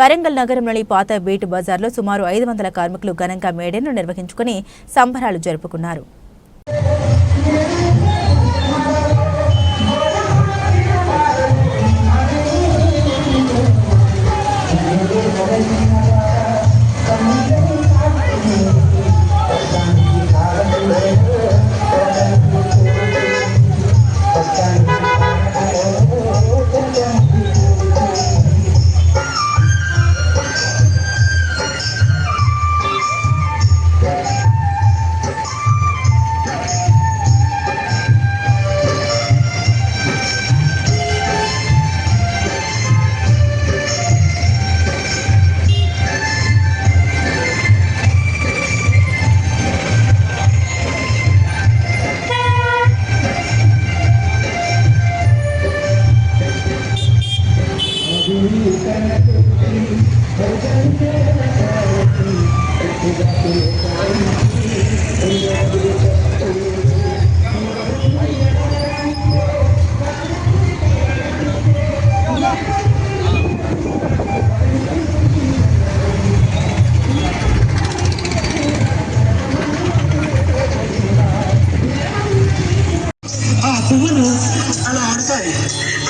వరంగల్ నగరంలోని పాత బీట్ బజార్లో సుమారు ఐదు వందల కార్మికులు ఘనంగా మేడేను నిర్వహించుకుని సంబరాలు జరుపుకున్నారు.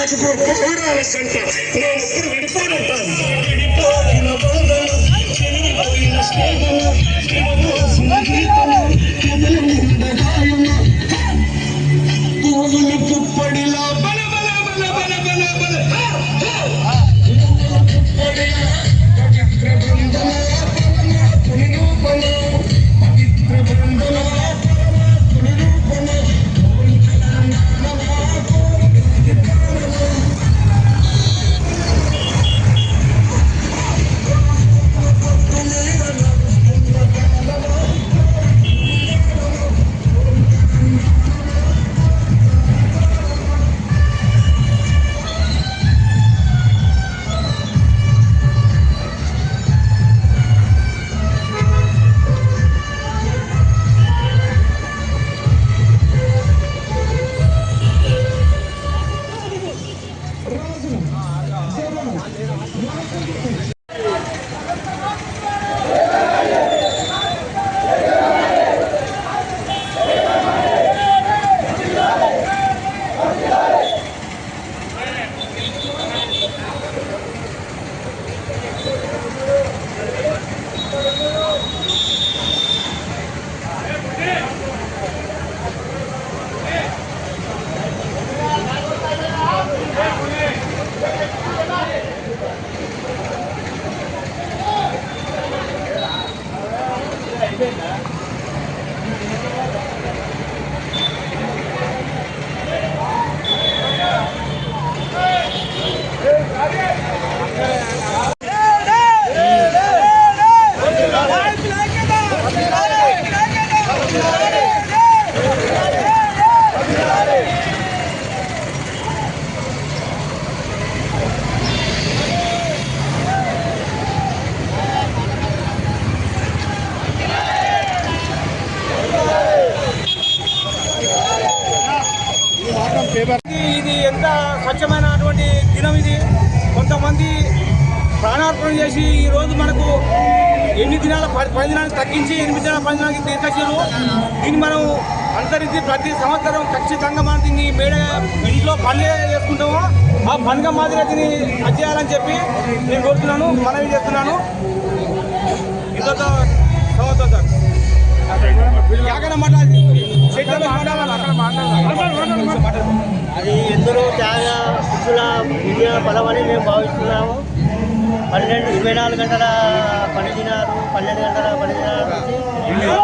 Thank center. ఇది ఇది ఎంత స్వచ్ఛమైనటువంటి దినం ఇది? కొంతమంది ప్రాణార్పణ చేసి ఈ రోజు మనకు ఎన్ని దినాల పది దినాలకు తగ్గించి ఎనిమిది దినాల పది దినాలకి తీసుకొచ్చారు దీన్ని మనం అనుసరించి ప్రతి సంవత్సరం ఖచ్చితంగా మనం దీన్ని మేడ ఇంట్లో పండుగ చేసుకుంటాము. ఆ పండుగ మాదిరిగా దీన్ని అది చేయాలని చెప్పి నేను కోరుతున్నాను మనవి చేస్తున్నాను. ఇంతతో సంవత్సరం సార్. యాగన మాట్లాడి అది ఎందరో త్యాగ శిష్యుల విజయ బలమని మేము భావిస్తున్నాము. పన్నెండు ఇరవై నాలుగు గంటల పని దినాలు పన్నెండు గంటల పని దినాల నుంచి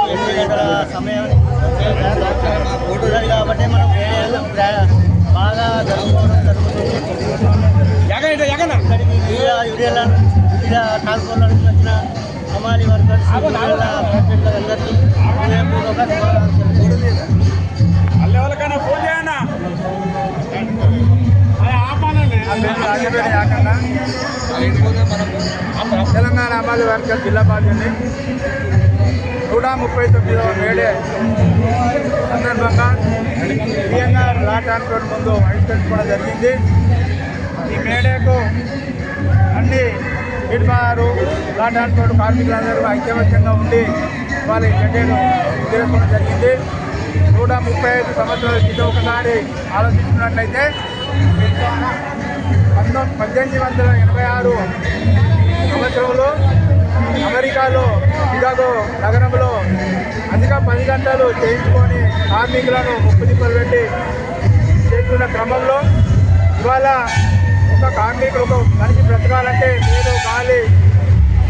ఎనిమిది గంటల సమయం ఉన్నది కాబట్టి మనం బాగా జరుపుకోవడం జరుగుతుంది. ఇక్కడికి వివిధ యూనియన్ల వివిధ ట్రాన్స్పోర్ట్ల నుంచి వచ్చిన హమాలి వర్కర్స్ అందరికీ తెలంగాణ అమలు వర్కర్ జిల్లా పార్టీని నూట ముప్పై తొమ్మిదవ మేడే సందర్భంగా పిఎన్ఆర్ లా ట్రాన్స్పోర్ట్ ముందు ఆవిష్కరించుకోవడం జరిగింది. ఈ మేడేకు అన్ని బీడ్మారు ప్లాంట్ ట్రాన్స్పోర్ట్ కార్మికులందరూ ఐక్యమత్యంగా ఉండి వాళ్ళ జెండాను తీసుకోవడం జరిగింది. నూట ముప్పై ఐదు సంవత్సరాల క్రితం ఒకసారి ఆలోచించినట్లయితే పంతొమ్మిది పద్దెనిమిది వందల ఎనభై ఆరు సంవత్సరంలో అమెరికాలో చికాగో నగరంలో అధిక పది గంటలు చేయించుకొని కార్మికులను ముప్పు తిప్పలు పెట్టి చేస్తున్న క్రమంలో ఇవాళ ఒక కార్మికుడు ఒక మనిషి బ్రతకాలంటే నేను గాలి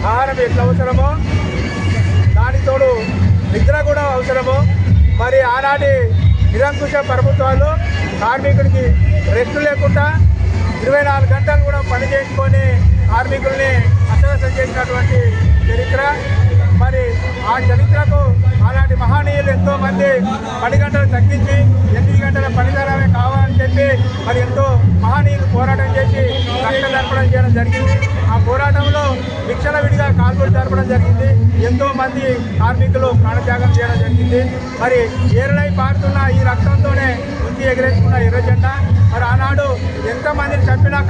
ఆహారం ఎట్లా అవసరమో దానితోడు నిద్ర కూడా అవసరము మరి ఆనాటి నిరంకుశ ప్రభుత్వాలు కార్మికుడికి రెస్ట్ లేకుండా ఇరవై నాలుగు గంటలు కూడా పని చేసుకొని కార్మికుల్ని అసలు చేసినటువంటి చరిత్ర. మరి ఆ చరిత్రకు అలాంటి మహనీయులు ఎంతో మంది పది గంటలు తగ్గించి ఎనిమిది గంటల పనితరమే కావాలని చెప్పి మరి ఎంతో మహనీయులు పోరాటం చేసి రక్షణ జరపడం చేయడం జరిగింది. ఆ పోరాటంలో విక్షణ విడిగా కాల్పులు జరపడం జరిగింది. ఎంతో మంది కార్మికులు ప్రాణత్యాగం చేయడం జరిగింది. మరి ఏరులై పారుతున్న ఈ రక్తంతోనే ముందు ఎగిరేసుకున్న ఎర్ర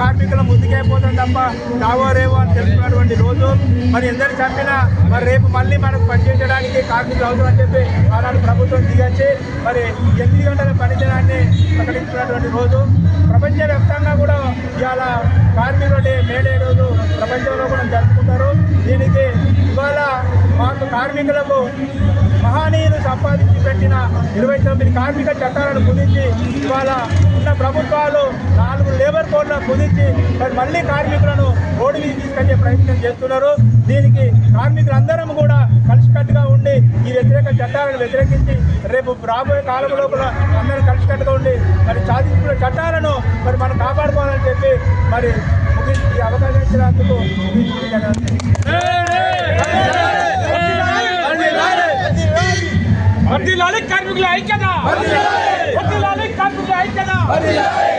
కార్మికులు ముందుకైపోతాం తప్ప చావో రేవో అని తెలుసుకున్నటువంటి రోజు. మరి ఎందరు చంపినా మరి రేపు మళ్ళీ మనకు పనిచేయడానికి కార్మికులు అవసరం అని చెప్పి ఆనాడు ప్రభుత్వం దిగచ్చి మరి ఎనిమిది గంటల పనిచేయడాన్ని ప్రకటించినటువంటి రోజు. ప్రపంచవ్యాప్తంగా కూడా ఇవాళ కార్మికుల డే మేడే రోజు ప్రపంచంలో కూడా జరుపుకుంటారు. దీనికి ఇవాళ మాకు కార్మికులకు మహనీయులు సంపాదించారు పెట్టిన ఇరవై తొమ్మిది కార్మిక చట్టాలను కుదించి ఇవాళ ఉన్న ప్రభుత్వాలు నాలుగు లేబర్ కోడ్లను కుదించి మరి మళ్ళీ కార్మికులను రోడ్డు మీద తీసుకొచ్చే ప్రయత్నం చేస్తున్నారు. దీనికి కార్మికులందరం కూడా కలిసికట్టుగా ఉండి ఈ వ్యతిరేక చట్టాలను వ్యతిరేకించి రేపు రాబోయే కాలం లోపల అందరూ కలిసికట్టుగా ఉండి మరి సాధించిన చట్టాలను మరి మనం కాపాడుకోవాలని చెప్పి మరి ముగించి అవకాశం ఇచ్చినందుకు ముగించి వర్ధిల్లాలి కార్మికుల ఐక్యత వర్ధిల్లాలి కార్మికుల ఐక్యత